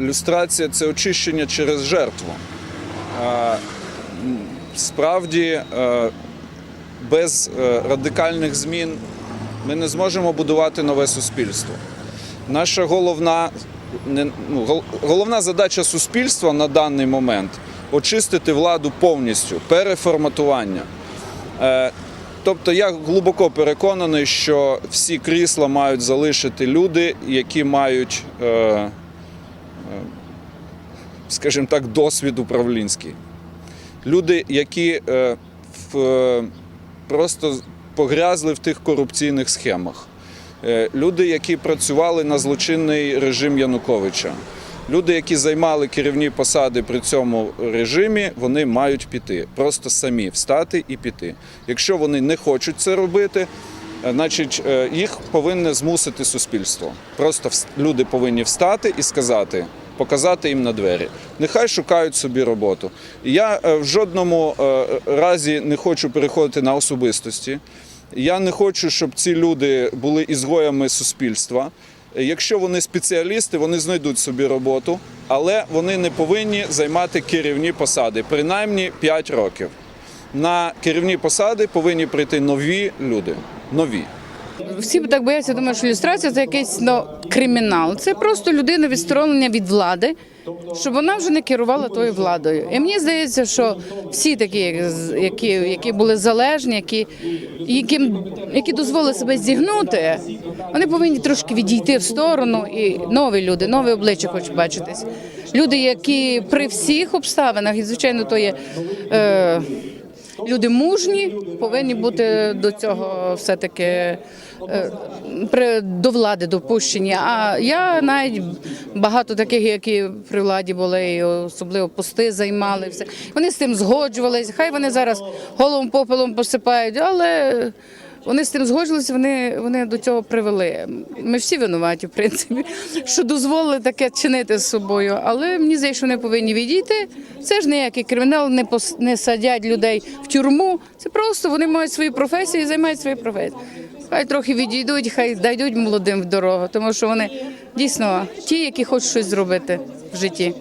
люстрація це очищення через жертву. Справді, е, без е, радикальних змін ми не зможемо будувати нове суспільство. Наша головна, ну, головна задача суспільства на даний момент очистити владу повністю, переформатування. Е, Тобто я глибоко переконаний, що всі крісла мають залишити люди, які мають, скажімо так, досвід управлінський. Люди, які е, е, просто погрязли в тих корупційних схемах. Е, Люди, які працювали на злочинний режим Януковича. Люди, які займали керівні посади при цьому режимі, вони мають піти. Просто самі встати і піти. Якщо вони не хочуть це робити, е, значить е, їх повинне змусити суспільство. Просто люди повинні встати і сказати, показати їм на двері. Нехай шукають собі роботу. Я е, в жодному е, разі не хочу переходити на особистості. Я не хочу, щоб ці люди були ізгоями суспільства. Якщо вони спеціалісти, вони знайдуть собі роботу, але вони не повинні займати керівні посади, принаймні 5 років. На керівні посади повинні прийти нові люди. Нові. Всі так бояться, думають, що ілюстрація це якийсь ну, кримінал. Це просто людина відсторонення від влади, щоб вона вже не керувала тою владою. І мені здається, що всі такі, які, які були залежні, які, яким, які дозволили себе зігнути, вони повинні трошки відійти в сторону. І нові люди, нові обличчя хочуть бачитись. Люди, які при всіх обставинах, і звичайно, то є. Е, Люди мужні повинні бути до цього все-таки е, при- до влади допущені. А я навіть багато таких, які при владі були, і особливо пости займали все. Вони з цим згоджувалися. Хай вони зараз головом попелом посипають, але. Вони з тим згоджувалися, вони, вони до цього привели. Ми всі винуваті, в принципі, що дозволили таке чинити з собою. Але мені здається, що вони повинні відійти. Це ж ніякий кримінал, не пос, не садять людей в тюрму. Це просто вони мають свої професії займають свої професії. Хай трохи відійдуть, хай дайдуть молодим в дорогу, тому що вони дійсно ті, які хочуть щось зробити в житті.